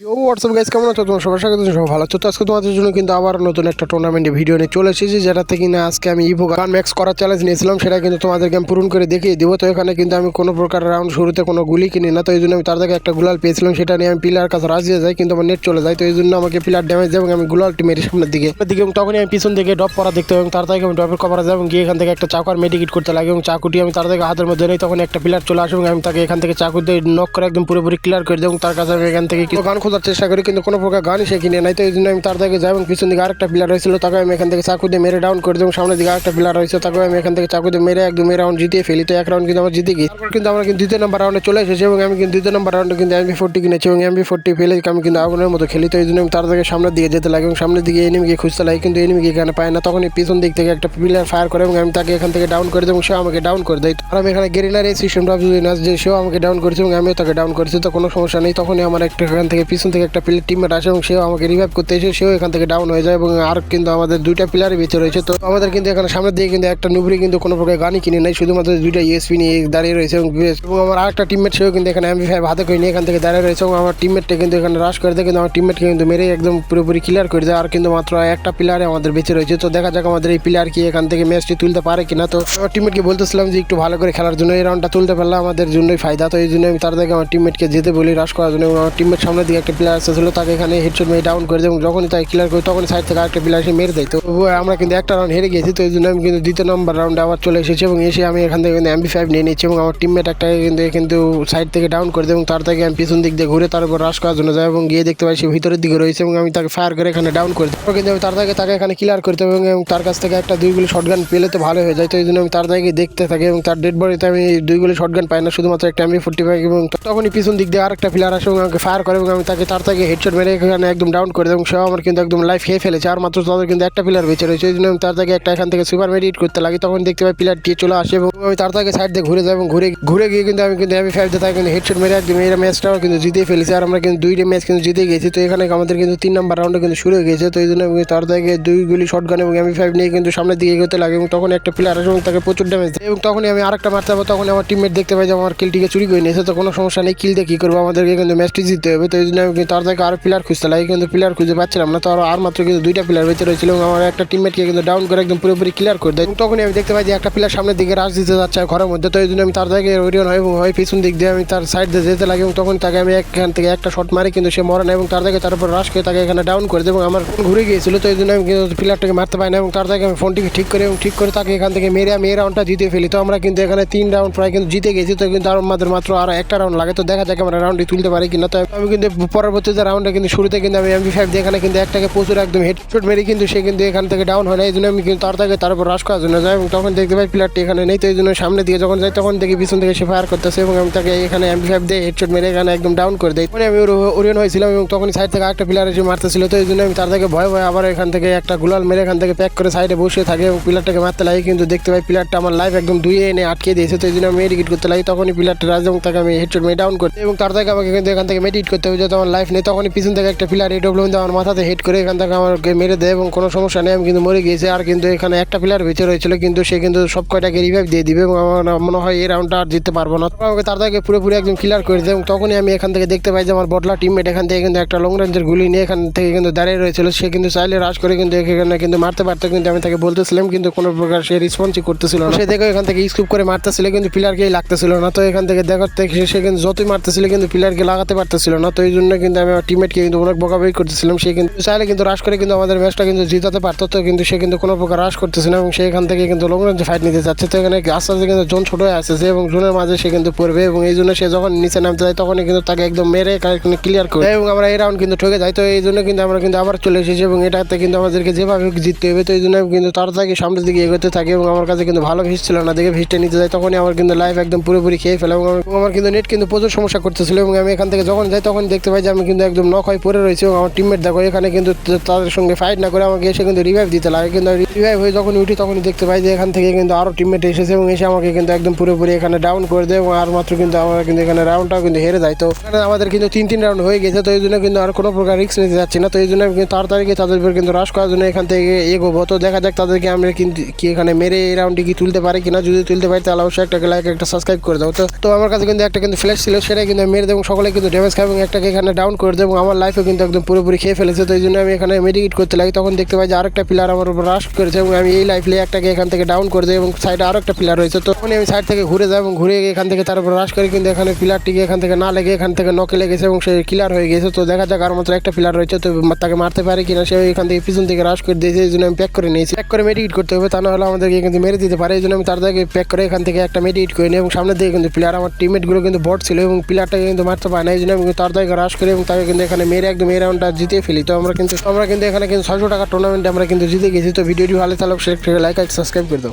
ও WhatsApp guys কেমন আছো? তোমার সবার স্বাগত, সবাই ভালো তো আজকে তোমাদের জন্য কিন্তু আবার নতুন একটা টুর্নামেন্টে ভিডিও নিয়ে চলে এসেছি, যেটাতে কিনা আজকে আমি ইভো গান ম্যাক্স করার চ্যালেঞ্জ নিয়েছিলাম, সেটা কিন্তু তোমাদেরকে আমি পূরণ করে দেখিয়ে দেবো। তো এখানে কিন্তু আমি কোনো প্রকার রাউন্ড শুরুতে কোনো গুলি কিনি না, তো এই জন্য আমি তার থেকে একটা গুলাল পেয়েছিলাম, সেটা নিয়ে আমি পিলার কাছে রাজিয়ে যাই, কিন্তু আমার নেট চলে যায়, তো এই জন্য আমাকে পিলার ড্যামেজ দেয় এবং আমি গুলালটি মেরে সামনের দিকে দিকে এবং তখনই আমি পিছন দিকে ড্রপ করা দেখতে এবং তার থেকে আমি ড্রপের কভার যায় এবং গিয়ে এখান থেকে একটা চাকুর মেডিকেট করতে লাগে এবং চাকুটি আমি তার থেকে হাতের মধ্যে নেই তখন একটা পিলার চলে আসে এবং আমি তাকে এখান থেকে চাকু দিয়ে নক করে একদম পুরোপুরি ক্লিয়ার করে দেবো তার কাছে আমি এখান থেকে গান খোঁজার চেষ্টা করি, কিন্তু কোনো প্রকার গানই সে কিনে নাই। তো এই জন্য আমি তার থেকে যাই এবং পিছন দিকে আরেকটা প্লেয়ার হয়েছিল তাকে আমি এখান থেকে চাকু দিয়ে মেরে ডাউন করে দিই এবং সামনের দিকে আরেকটা প্লেয়ার হয়েছে তাকে আমি এখান থেকে চাকু দিয়ে মেরে একদম রাউন্ড জিতিয়ে ফেলি। তো এক রাউন্ড কিন্তু আমার জিতে গিয়ে কিন্তু আমরা কিন্তু দ্বিতীয় নম্বর রাউন্ডে চলে এসেছি এবং আমি কিন্তু দ্বিতীয় নম্বর রাউন্ডে কিন্তু এমবি ফোরটি কিনেছি এবং এমবি ফোরটি ফেলে আমি কিন্তু আগুনের মতো খেলি। তো এই জন্য আমি তার থেকে সামনের দিকে যেতে লাগে এবং সামনের দিকে এনিমিকে খুঁজতে লাগে, কিন্তু এনিমিকে এখানে পায় না। তখন পিছন দিক থেকে একটা পিলার ফায়ার করে এবং আমি তাকে এখান থেকে ডাউন করে দিই এবং সে আমাকে ডাউন করে দেয়। আর আমি এখানে গেরিনার এই সিস্টেমটা যদি না যে সেও আমাকে ডাউন করেছে এবং আমিও তাকে ডাউন করেছি, তো কোনো সমস্যা নেই। তখনই আমার একটা এখান থেকে পিছন থেকে একটা প্লেয়ার টিমমেট আসে এবং সেও আমাকে রিভাইভ করতে এসে সেও এখান থেকে ডাউন হয়ে যায় এবং আর কিন্তু আমাদের দুইটা প্লেয়ারই বেঁচে রয়েছে। তো আমাদের কিন্তু এখানে সামনের দিকে কিন্তু একটা নুবরি কিন্তু কোনো প্রকার গানই কিনে নাই, শুধুমাত্র দুইটা ইএসপি নিয়ে দাঁড়িয়ে রয়েছে এবং এবং আমার আরেকটা টিমমেট সেও কিন্তু এখানে এমবি ফাইভ হাতে করে নিয়ে এখান থেকে দাঁড়িয়ে রয়েছে এবং আমার টিমমেটটা কিন্তু এখানে রাশ করে দেয়, কিন্তু আমার টিমমেটকে কিন্তু মেরে একদম পুরোপুরি ক্লিয়ার করে দেয়। আর কিন্তু মাত্র একটা প্লেয়ারে আমাদের বেঁচে রয়েছে। তো দেখা যাক আমাদের এই প্লেয়ার কি এখান থেকে ম্যাচটি তুলতে পারে কিনা। তো আমার টিমমেটকে বলতেছিলাম যে একটু ভালো করে খেলার জন্য এই রাউন্ডটা তুলতে পারলে আমাদের জন্যই ফায়দা। তো এই জন্য আমি তার থেকে আমার টিমমেটকে যেতে বলি রাশ করার জন্য এবং আমার টিমমেট সামনে দিকে একটা প্লেয়ার এসেছিল তাকে এখানে হেডশট মেরে ডাউন করে এবং যখনই তাকে ক্লিয়ার করি, তখনই সাইড থেকে আরেকটা প্লেয়ার এসে মেরে দেয়। তো আমরা কিন্তু একটা রাউন্ড হেরে গেছি, তো এই জন্য আমি কিন্তু দ্বিতীয় নম্বর রাউন্ডে আবার চলে এসেছি এবং এসে আমি এখান থেকে কিন্তু এমবি ফাইভ নিয়ে নিচ্ছি এবং আমার টিমমেট একটা কিন্তু কিন্তু সাইড থেকে ডাউন করে দেয় এবং তার থেকে আমি পিছন দিক দিয়ে ঘুরে তার উপর রাশ করার জন্য যাই এবং গিয়ে দেখতে পাই সে ভিতরের দিকে রয়েছে এবং আমি তাকে ফায়ার করে এখানে ডাউন করে তারপর কিন্তু আমি তার থেকে তাকে এখানে ক্লিয়ার করতে হবে এবং তার কাছ থেকে একটা দুইগুলি শটগান পেলে তো ভালো হয়ে যায়। তো এই জন্য আমি তার থেকে দেখতে থাকি এবং তার ডেড বডিতে আমি দুইগুলি শটগান পাই না, শুধুমাত্র একটা এমবি ফোর্টি ফাইভ এবং তখনই পিছন দিক দিয়ে আরেকটা প্লেয়ার আসে এবং আমাকে ফায়ার করে এবং আমি তাকে, তার থেকে হেডশট মেরে এখানে একদম ডাউন করে দিই এবং সেও আমার কিন্তু একদম লাইফ খেয়ে ফেলেছে। আর মাত্র তাদের কিন্তু একটা প্লেয়ার বেঁচে রয়েছে, এই জন্য আমি তার থেকে একটা এখান থেকে সুপার মেডিট করতে লাগি। তখন দেখতে পাই প্লেয়ারটি চলে আসে এবং আমি তার থেকে সাইড দিয়ে ঘুরে যাই এবং ঘুরে ঘুরে গিয়ে কিন্তু আমি কিন্তু এমবি ফাইভ দিয়ে তাকে কিন্তু হেডশট মেরে একদম এই ম্যাচটাও কিন্তু জিতে ফেলেছি। আর আমরা কিন্তু দুইটা ম্যাচ কিন্তু জিতে গেছি। তো এখানে আমাদের কিন্তু তিন নাম্বার রাউন্ডে কিন্তু শুরু হয়ে গেছে। তো এই জন্য আমি তার দুই গুলি শর্ট গান এবং এমি ফাইভ নিয়ে কিন্তু সামনের দিকে এগোতে লাগে এবং তখন একটা প্লেয়ার আসে এবং তাকে প্রচুর ড্যামেজ দেয়। এবং তখনই আমি আরেকটা মারতে হবে তখন আমার টিমমেট দেখতে পাই যে আমার কিলটিকে চুরি করে নিয়েছে। তো কোনো সমস্যা নেই কিল দিয়ে কী করব? আমাদেরকে কিন্তু ম্যাচটি জিততে হবে। তো এই জন্য আমি কিন্তু তার থেকে আরও প্লেয়ার খুঁজতে লাগে, কিন্তু প্লেয়ার খুঁজে পাচ্ছিলাম না। তো আরও আর মাত্র কিন্তু দুইটা প্লেয়ার বেঁচে রয়েছিল এবং আমার একটা টিমমেটকে কিন্তু ডাউন করে একদম পুরোপুরি ক্লিয়ার করে দেয়। তখনই আমি দেখতে পাই যে একটা প্লেয়ার সামনের দিকে রাশ দিতে যাচ্ছে ঘরের মধ্যে। তো এই জন্য আমি তার থেকে ওরিয়ন হয় এবং হয় পিছন দিক দিয়ে আমি তার সাইড দিয়ে যেতে লাগে এবং তখন তাকে আমি এখান থেকে একটা শট মারি, কিন্তু সে মরে না এবং তার থেকে তার উপর রাশ করে তাকে এখানে ডাউন করে দেয় এবং আমার ঘুরে গিয়েছিল। তো এই জন্য আমি কিন্তু প্লেয়ারটাকে মারতে পারি না এবং তার থেকে আমি ফোনটিকে ঠিক করে এবং ঠিক করে তাকে এখান থেকে মেরে আমি এই রাউন্ডটা জিতে ফেলি। তো আমরা কিন্তু এখানে তিন রাউন্ড প্রায় কিন্তু জিতে গেছি। তো কিন্তু আমাদের মাত্র আর একটা রাউন্ড লাগে। তো দেখা যাক আমরা রাউন্ডটি তুলতে পারি কিনা। তো আমি কিন্তু পরবর্তীতে রাউন্ডে কিন্তু শুরুতে কিন্তু আমি এমবি ফাইভ দিয়ে এখানে কিন্তু একটাকে প্রচুর একদম হেডশট মেরে কিন্তু সে কিন্তু এখান থেকে ডাউন হয় না। এই জন্য আমি কিন্তু তার থেকে তার উপর রাশ করার জন্য যাই এবং তখন দেখতে পাই প্লেয়ারটি এখানে নেই। তো এই জন্য সামনে দিয়ে যখন যাই তখন দেখি পিছন থেকে সে ফায়ার করতেছে এবং আমি তাকে এখানে এমবি ফাইভ দিয়ে হেডশট মেরে এখানে একদম ডাউন করে দিই। তখন আমি ওরিয়ন হয়েছিলাম এবং তখন সাইড থেকে একটা প্লেয়ার এসে মারতেছিল। তো এই জন্য আমি তার থেকে ভয় ভয় আবার এখান থেকে একটা গুলাল মেরে এখান থেকে প্যাক করে সাইডে বসে থাকে এবং প্লেয়ারটাকে মারতে লাগে। কিন্তু দেখতে পাই প্লেয়ারটা আমার লাইফ একদম দুইয়ে এনে আটকে দিয়েছে। তো এই জন্য আমি মেডিকেট করতে লাগি। তখনই প্লেয়ারটা রাজ এবং তাকে আমি হেডশট মেরে ডাউন করতে এবং তার থেকে আমাকে কিন্তু এখান থেকে মেডিকেট করতে হবে আমার লাইফ নেই, তখনই পিছন থেকে একটা প্লেয়ার এই ডব্লিউ আমার মাথাতে হেড করে এখান থেকে আমাকে মেরে দেয় এবং কোনো সমস্যা নেই, আমি কিন্তু মরে গিয়েছি। আর কিন্তু এখানে একটা প্লেয়ার বেঁচে রয়েছিল, কিন্তু সে কিন্তু সব কয়টাকে রিভাইভ দিয়ে দিবে এবং আমার মনে হয় এই রাউন্ডটা আর জিততে পারব না। আমাকে তার থেকে পুরোপুরি একদম ক্লিয়ার করে দেয় এবং তখনই আমি এখান থেকে দেখতে পাই যে আমার বটলা টিমমেট এখান থেকে কিন্তু একটা লং রেঞ্জের গুলি নিয়ে এখান থেকে কিন্তু দাঁড়িয়ে রয়েছিল। সে কিন্তু চাইলে রাশ করে কিন্তু এখানে কিন্তু মারতে পারতো, কিন্তু আমি তাকে বলতেছিলাম, কিন্তু কোনো প্রকার সে রেসপন্সই করতেছিল না। সে দেখে এখান থেকে স্কুপ করে মারতেছিল, কিন্তু প্লেয়ারকেই লাগতেছিল না। তো এখান থেকে দেখার থেকে সে কিন্তু যতই মারতেছিল, কিন্তু প্লেয়ারকে লাগাতে পারতেছিল না। তো এই জন্য কিন্তু আমি আমার টিমমেটকে কিন্তু অনেক বকাবকি করতেছিলাম। সে কিন্তু চাইলে কিন্তু রাশ করে কিন্তু আমাদের ম্যাচটা কিন্তু জিতাতে পারতো, তো কিন্তু সে কিন্তু কোনো প্রকার রাশ করতেছে না এবং সেখান থেকে কিন্তু লং রেঞ্জে ফাইট নিতে যাচ্ছে। তো এখানে আস্তে আস্তে কিন্তু জোন ছোট হয়ে আসছে এবং জোনের মাঝে সে কিন্তু পড়বে এবং এই জন্য সে যখন নিচে নামতে যায় তখনই কিন্তু তাকে একদম মেরে ক্লিয়ার করে এবং আমরা এই রাউন্ড কিন্তু ঠকে যাই। তো এই জন্য কিন্তু আমরা কিন্তু আবার চলে এসেছি এবং এটাতে কিন্তু আমাদেরকে যেভাবে জিততে হবে, তো এই জন্য কিন্তু তার থেকে সামনের দিকে এগোতে থাকি এবং আমার কাছে কিন্তু ভালো ভিস ছিল না। দেখে ভিসটা নিতে যাই তখনই আমার কিন্তু লাইফ একদম পুরোপুরি খেয়ে ফেলে এবং আমার কিন্তু নেট কিন্তু প্রচুর সমস্যা করতেছিল এবং আমি এখান থেকে যখন যাই তখন দেখতে পাই যে আমি কিন্তু একদম নখ হয়ে পড়ে রয়েছি এবং আমার টিমমেট দেখো, এখানে কিন্তু তাদের সঙ্গে ফাইট না করে আমাকে এসে কিন্তু রিভাইভ দিতে লাগে। কিন্তু রিভাইভ হয়ে যখন উঠি তখনই দেখতে পাই যে এখান থেকে কিন্তু আরও টিমমেট এসেছে এবং এসে আমাকে কিন্তু একদম পুরোপুরি এখানে ডাউন করে দেয় এবং আর মাত্র কিন্তু আমরা কিন্তু এখানে রাউন্ডটাও কিন্তু হেরে যায় তো এখানে আমাদের কিন্তু তিন তিন রাউন্ড হয়ে গেছে, তো এই জন্য কিন্তু আর কোনো প্রকার রিস্ক নিতে যাচ্ছি না। তো এই জন্য কিন্তু তাড়াতাড়ি তাদের উপর কিন্তু রাশ করার জন্য এখান থেকে এগোবো। তো দেখা যাক তাদেরকে আমরা কিন্তু কি এখানে মেরে এই রাউন্ডটি কি তুলতে পারি কিনা। যদি তুলতে পারি তাহলে অবশ্যই একটা লাইক একটা সাবস্ক্রাইব করে দাও। তো তো আমার কাছে কিন্তু একটা কিন্তু ফ্ল্যাশ ছিল সেটা কিন্তু মেরে দেবো। সকলে কিন্তু ড্যামেজ খাবে এবং একটাকে এখানে এখানে ডাউন করে দেয় এবং আমার লাইফে কিন্তু একদম পুরোপুরি খেয়ে ফেলেছে। তো এই জন্য আমি এখানে মেডিকেট করতে লাগি। তখন দেখতে পাই যে আরেকটা প্লেয়ার আমার উপর রাশ করেছে এবং আমি এই লাইফ একটাকে এখান থেকে ডাউন করে দেয় এবং সাইডে আরও একটা প্লেয়ার রয়েছে তখন আমি সাইড থেকে ঘুরে যাই এবং ঘুরে এখান থেকে তার উপর রাশ করি। কিন্তু এখানে প্লেয়ারটিকে এখান থেকে না লেগে এখান থেকে নকে লেগেছে এবং সে ক্লিয়ার হয়ে গেছে তো দেখা যাক আর মাত্র একটা প্লেয়ার রয়েছে। তো তাকে মারতে পারে কিনা সে এখান থেকে পিছন থেকে রাশ করে দিয়েছে। এই জন্য আমি প্যাক করে নিয়েছি। প্যাক করে মেডিকেট করতে হবে, তা না হলে আমাদেরকে কিন্তু মেরে দিতে পারে। এই জন্য আমি তার দিকে প্যাক করে এখান থেকে একটা মেডিকেট করে নিই এবং সামনে দিকে কিন্তু প্লেয়ার আমার টিমমেটগুলো কিন্তু বট ছিল এবং প্লেয়ারটাকে কিন্তু মারতে পারে না। এই জন্য আমি তার দিকে রাশ করি এবং তাকে কিন্তু এখানে মেরে একদম এই রাউন্ডটা জিতে ফেলি। তো আমরা কিন্তু আমরা কিন্তু এখানে কিন্তু ছয়শো টাকা টুর্নামেন্টে আমরা কিন্তু জিতে গেছি। তো ভিডিওটি ভালো তাহলে লাইক আর সাবস্ক্রাইব করে দাও।